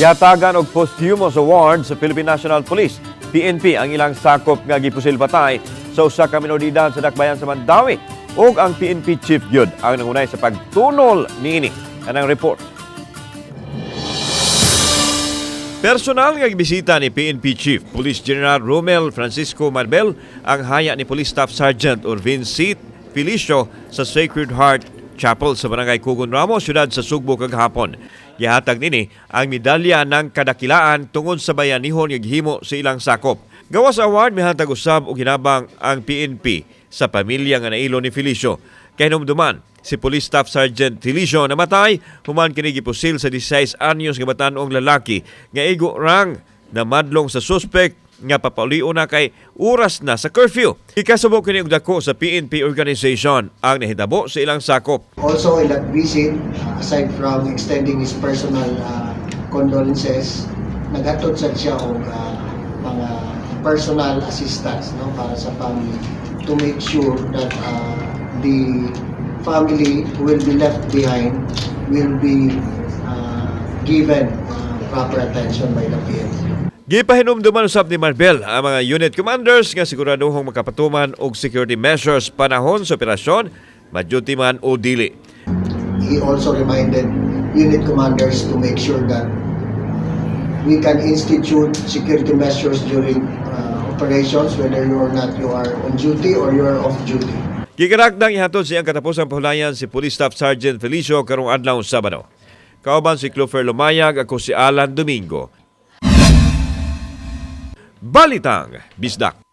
Yatagan og posthumous award sa Philippine National Police. PNP ang ilang sakop nga gipusil patay sa usa ka minoridad sa dakbayan sa Mandawi. ug ang PNP chief gyud ang nangunay sa pagtunol niini. Anang report. Personal nga bisita ni PNP Chief Police General Romel Francisco Marbel ang haya ni Police Staff Sergeant Orvin C. Felicio sa Sacred Heart Chapel sa Barangay Kugon Ramos, syudad sa Sugbo kaghapon. Gihatag nini ang medalya ng kadakilaan tungod sa bayanihon nga gihimo sa ilang sakop. Gawas award mihatag usab og hinabang ang PNP sa pamilya nga nailo ni Felicio. Kay numduman, si Police Staff Sergeant Felicio namatay human kini gipusil sa 16 anyos nga batan-ong lalaki nga igo rang na madlong sa suspect nga papaulion na kay oras na sa curfew. Ikasubok kini og dako sa PNP organization ang nahitabo sa ilang sakop. Also, in that visit, aside from extending his personal uh, condolences, nagatot sad siya og uh, mga personal assistance no para sa family to make sure that uh, the family will be left behind will be uh, given uh, proper attention by the PNP. Gipahinumduman usab ni Marbel ang mga unit commanders nga siguraduhong makapatuman og security measures panahon sa operasyon, madyuti man o dili. he also reminded unit commanders to make sure that we can institute security measures during uh, operations, whether you or not you are on duty or you are off duty. Gikaragdang ihatod siyang katapusang pahulayan si Police Staff Sergeant Felicio karong adlaw Sabado. Kauban si Clover Lumayag ako si Alan Domingo. Balitang Bisdak.